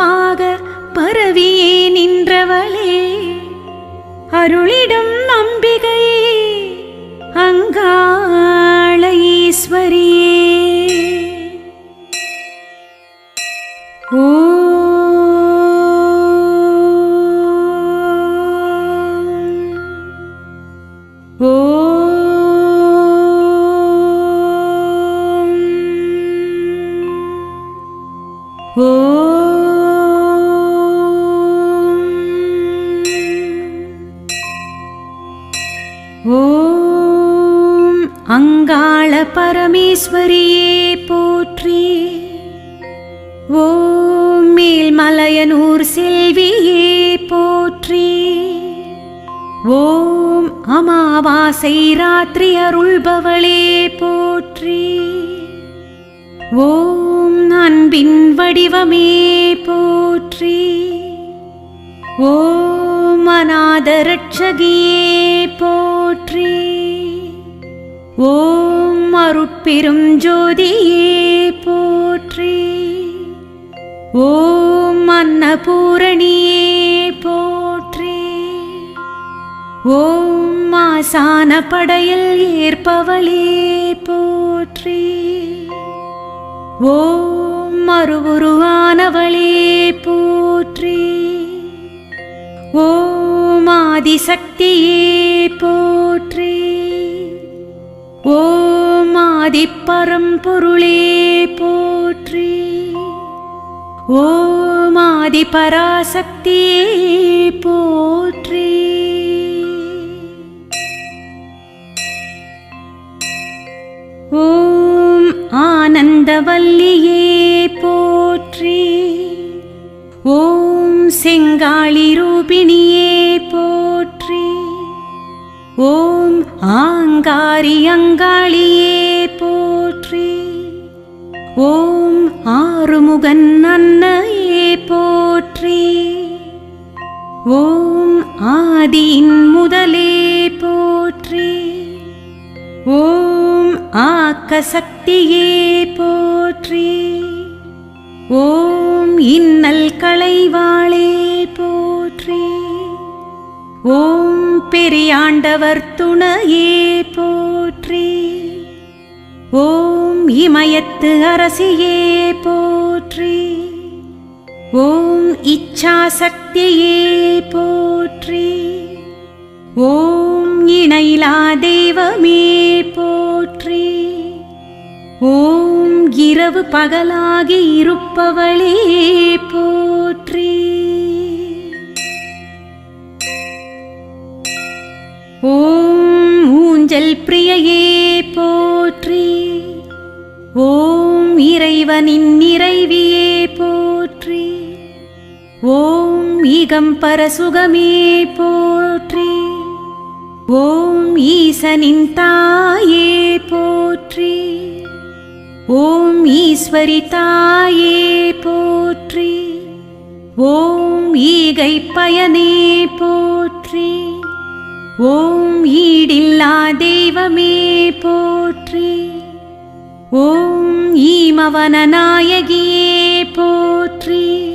சுரூபமாக பரவியே நின்றவளே. அருளிடும் அம்பிகை அங்காள ஈஸ்வரியே பரமேஸ்வரியே போற்றி. ஓம் மேல்மலையனூர் செல்வியே போற்றி. ஓம் அமாவாசை ராத்திரி அருள்பவளே போற்றி. ஓம் அன்பின் வடிவமே போற்றி. ஓம் அநாதரட்சகியே போற்றி. ஓம் அருட்பெரும் ஜோதியே போற்றி. ஓம் அன்னபூரணியே போற்றி. ஓம் ஆசான படையில் ஏற்பவளே போற்றி. ஓம் மறுவுருவானவளே போற்றி. ஓம் ஆதிசக்தியே போற்றி. ஆதிப்பரம்பொருளே போற்றி. ஓம் ஆதிபராசக்தியே போற்றி. ஓம் ஆனந்தவல்லியே போற்றி. ஓம் செங்காளி ரூபிணியே போற்றி. ஓம் ஆங்காரி அங்காளியே போற்றி ஓம் ஆறுமுகன் அன்னையே போற்றி. ஓம் ஆதியின் முதலே போற்றி. ஓம் ஆக்க சக்தியே போற்றி. ஓம் இன்னல் களைவாளே போற்றி. ஓம் பெரியாண்டவர் துணையே போற்றி. ஓம் இமயத்து அரசியே போற்றி. ஓம் இச்சாசக்தியே போற்றி. ஓம் இணையிலா தெய்வமே போற்றி. ஓம் இரவு பகலாகி இருப்பவளே போற்றி. ஓம் ஊஞ்சல் பிரியையே போற்றி. ஓம் இறைவனின் நிறைவியே போற்றி. ஓம் ஈகம் பரசுகமே போற்றி. ஓம் ஈசனின் தாயே போற்றி. ஓம் ஈஸ்வரி தாயே போற்றி. ஓம் ஈகை பயனே போற்றி. ஓம் ஈடில்லா தெய்வமே போற்றி. ஓம் ஈமவன நாயகியே போற்றி.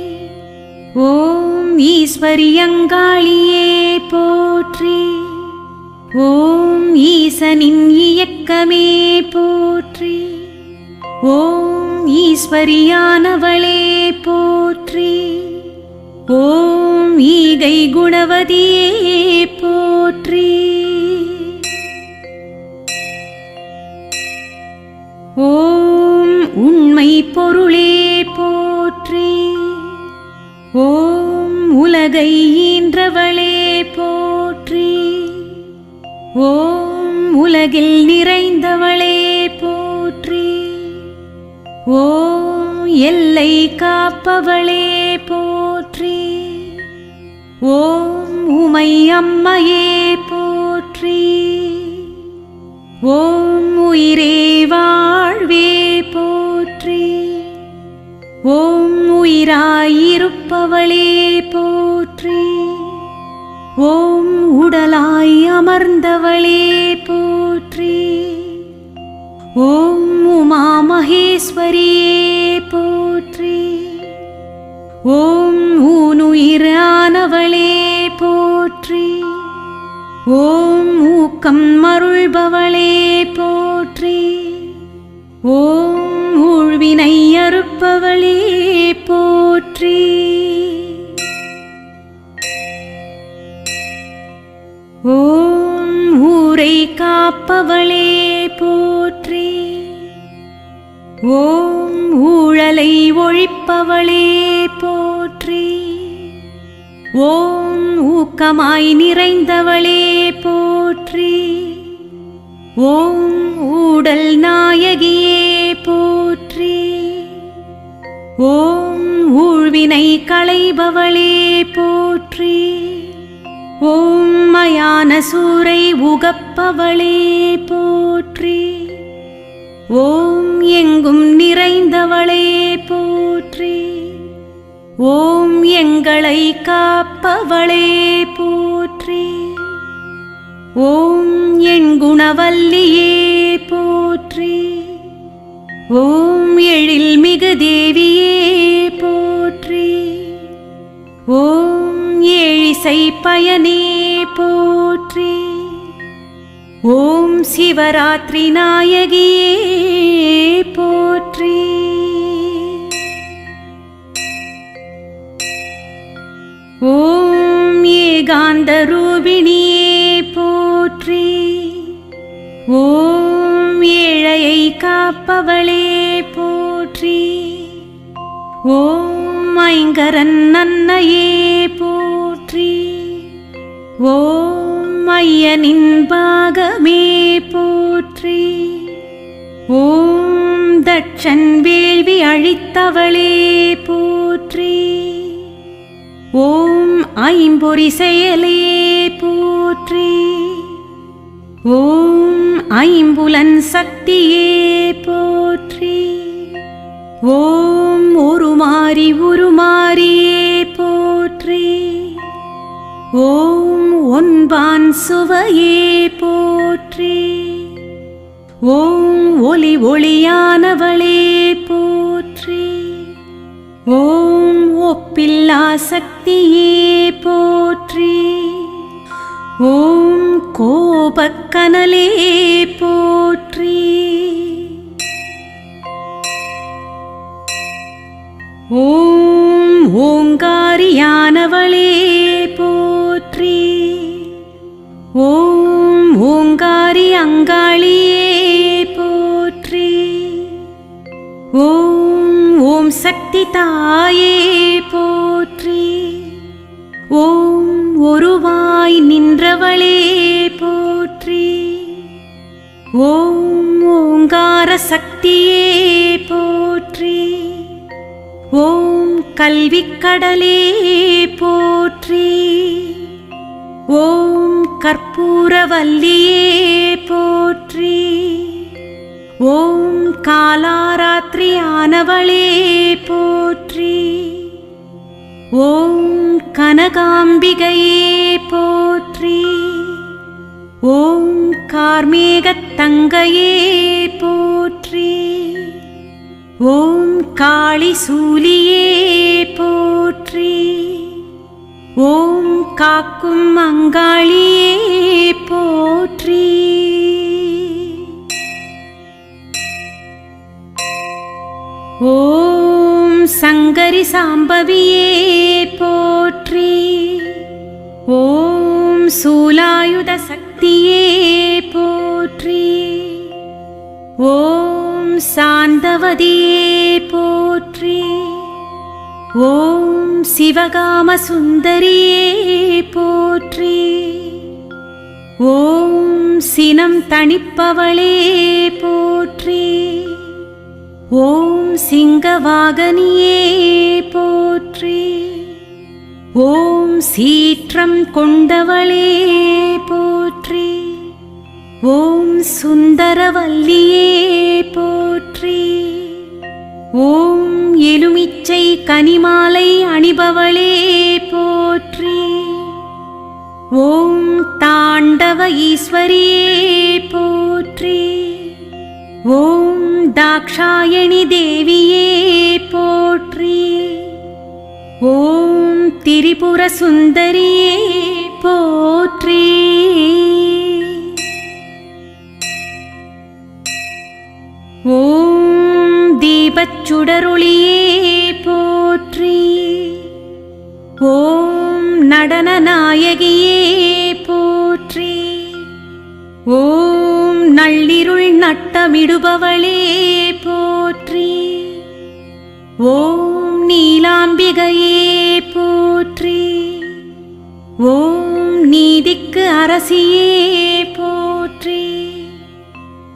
ஓம் ஈஸ்வரியங்காளியே போற்றி. ஓம் ஈசனின் இயக்கமே போற்றி. ஓம் ஈஸ்வரியானவளே போற்றி. ஓம் ஈகை குணவதியே போற்றி. உண்மை பொருளே போற்றி. ஓம் உலகை ஈன்றவளே போற்றி. ஓம் உலகில் நிறைந்தவளே போற்றி. ஓம் எல்லை காப்பவளே போற்றி. ஓம் உமை அம்மையே போற்றி. ஓம் உயிரே வாழ் ஓம் உயிராயிருப்பவளே போற்றி. ஓம் உடலாய் அமர்ந்தவளே போற்றி. ஓம் உமா மகேஸ்வரியே போற்றி. ஓம் ஊனுயிரானவளே போற்றி. ஓம் ஊக்கம் மருள்பவளே போற்றி. ஓம் ஊழ்வினை அறுப்பவளே போற்றி. ஓம் ஊரை காப்பவளே போற்றி. ஓம் ஊழலை ஒழிப்பவளே போற்றி. ஓம் ஊக்கமாய் நிறைந்தவளே போற்றி. ஓம் ஊடல் நாயகியே போற்றி. ஓம் ஊழ்வினை களைபவளே போற்றி. ஓம் மயான சூரை உகப்பவளே போற்றி. ஓம் எங்கும் நிறைந்தவளே போற்றி. ஓம் எங்களை காப்பவளே போற்றி. ஓம் என் குணவல்லியே போற்றி. ஓம் எழில் மிகு தேவியே போற்றி. ஓம் ஏழிசை பயனே போற்றி. ஓம் சிவராத்திரி நாயகியே போற்றி. ஓம் ஏகாந்த ரூபிணியே ஓம் ஏழையை காப்பவளே போற்றி. ஓம் ஐங்கரன் நன்னையே போற்றி. ஓம் ஐயனின் பாகமே போற்றி. ஓம் தட்சன் வேள்வி அழித்தவளே போற்றி. ஓம் ஐம்பொறி செயலே போற்றி. ஓம் ஐம்புலன் சக்தியே போற்றி. ஓம் உருமாறி உருமாறியே போற்றி. ஓம் ஒன்பான் சுவையே போற்றி. ஓம் ஒளி ஒளியானவளே போற்றி. ஓம் ஒப்பில்லா சக்தியே போற்றி. ஓம் கோபக்கனலே போற்றி. ஓம் ஓங்காரியானவளே கல்விக்கடலே போற்றி. ஓம் கற்பூரவல்லியே போற்றி. ஓம் காலாராத்திரி ஆனவளே போற்றி. ஓம் கனகாம்பிகையே போற்றி. ஓம் கார்மேகத் தங்கையே போற்றி. ஓம் காளி சூலியே போற்றி. ஓம் காக்கும் அங்காளியே போற்றி. ஓம் சங்கரி சாம்பவியே போற்றி. ஓம் சூலாயுத சக்தியே போற்றி. ஓம் சாந்தவதியே போற்றி. ஓம் சிவகாம சுந்தரியே போற்றி. ஓம் சினம் தணிப்பவளே போற்றி. ஓம் சிங்கவாகனியே போற்றி. ஓம் சீற்றம் கொண்டவளே போற்றி. ஓம் சுந்தரவல்லியே போற்றி. ஓம் எலுமிச்சை கனிமாலை அணிபவளே போற்றி. ஓம் தாண்டவ ஈஸ்வரியே போற்றி. ஓம் தாக்ஷாயணி தேவியே போற்றி. ஓம் திரிபுர சுந்தரியே போற்றி. ஓம் தீபச்சுடருளியே போற்றி. ஓம் நடன நாயகியே போற்றி. ஓம் நள்ளிருள் நட்டமிடுபவளே போற்றி. ஓம் நீலாம்பிகையே போற்றி. ஓம் நீதிக்கு அரசியே போற்றி.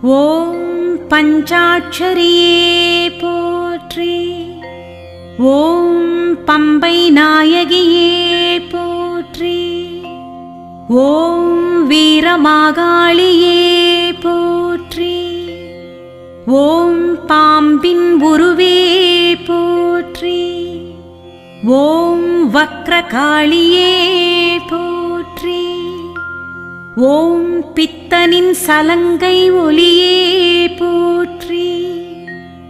ஓம் பஞ்சாட்சரியே போற்றி. ஓம் பம்பை நாயகியே போற்றி. ஓம் வீரமாகாளியே போற்றி. ஓம் பாம்பின் உருவே போற்றி. ஓம் வக்ரகாளியே போற்றி. ஓம் பித்தனின் சலங்கை ஒளியே போற்றி.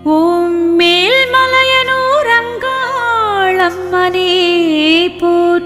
ஓம் மேல்மலையனூர் அங்காளம்மனே போ